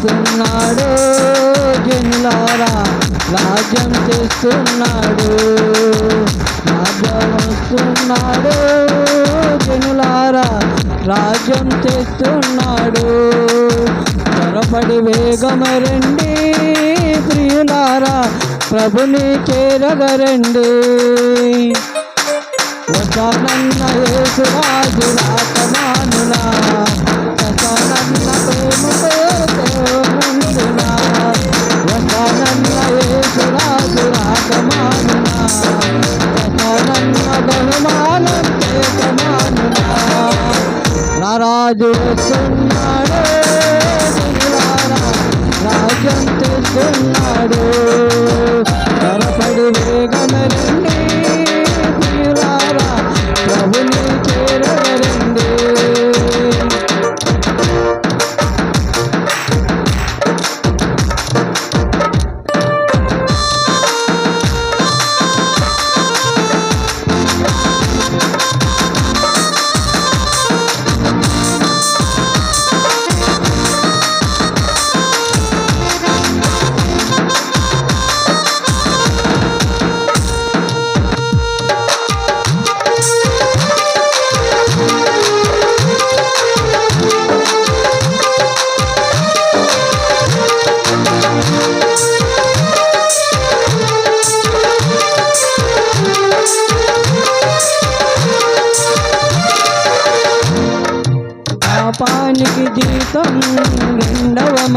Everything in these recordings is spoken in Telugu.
చేస్తున్నాడు. జనులారా రాజ్యం చేస్తున్నాడు. రాజ్యం వస్తున్నాడు. జనులారా రాజ్యం చేస్తున్నాడు. త్వరపడి వేగమరండి ప్రియులారా ప్రభుని చేరగరండి. వసానన్న యేసురాజు రాకమానులా నా రాజు వస్తున్నాడు దిగులారా, రాజ్యం తెస్తున్నాడు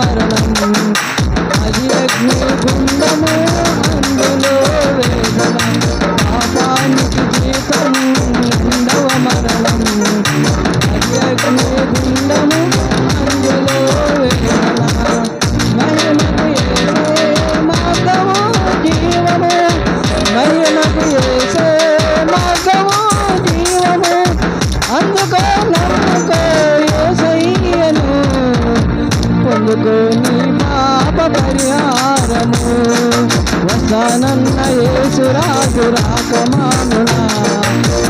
மரணம் పొందుకో నీ పాప పరిహారము. వస్తానన్న యేసురాజు రాజు రాకమానునా.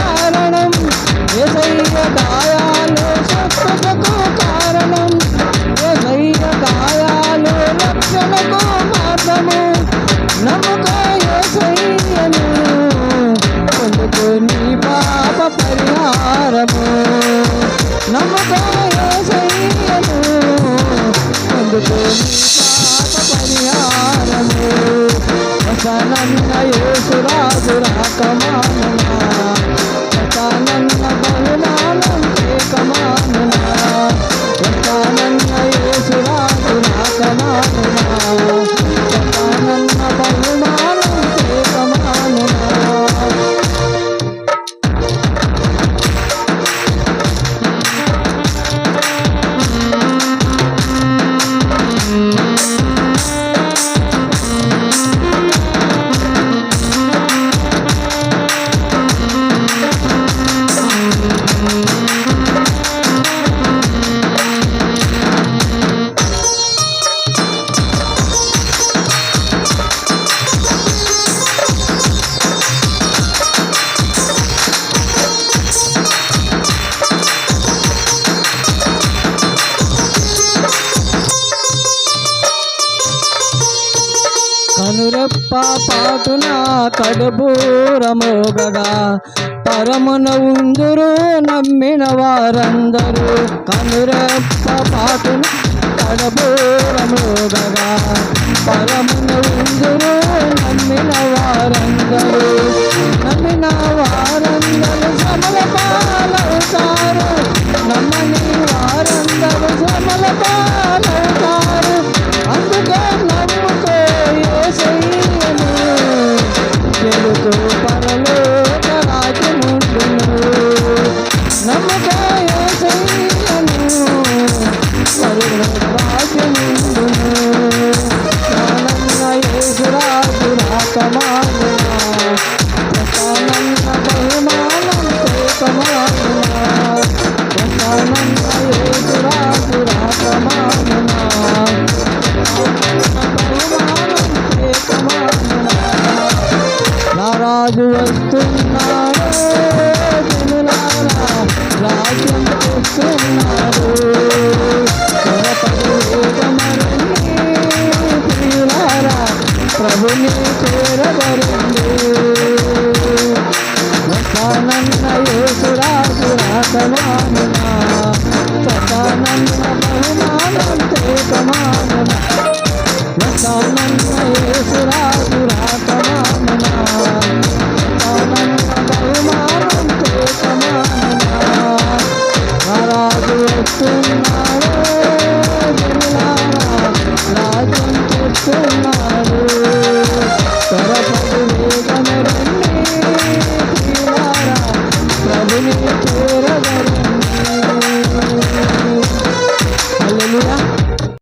కారణం. ఎసయ్య గాయాలు స్వస్థతకు కారణం. ఎసయ్య గాయాలు రక్షణకు మార్గము. నమ్ముకో ఎసయ్యను పొందుకో నీ పాప పరిహారము. నమ్ముకో ఎసయ్యను పొందుకో పాప పరిహారము. వసనన్న యేసురాజు చెప్ప పాటున కడుబూరమోగగా పరమున ఉందురు నమ్మిన వారందరూ. కనురెప్ప పాటున కడబూరమోగగా పరమున ఉందురు నమ్మిన వారందరూ. నమ్మిన వారందరూ సమల పాలవుతారు. నమ్మని వారందరూ సమల పాలవుతారు రాజు వస్తున్నాడు రాజ్యం వస్తున్నాడు. ప్రభుని చేరబడింది. వస్తానన్న యేసురాజు రాకమానునా చేస్తున్నాడు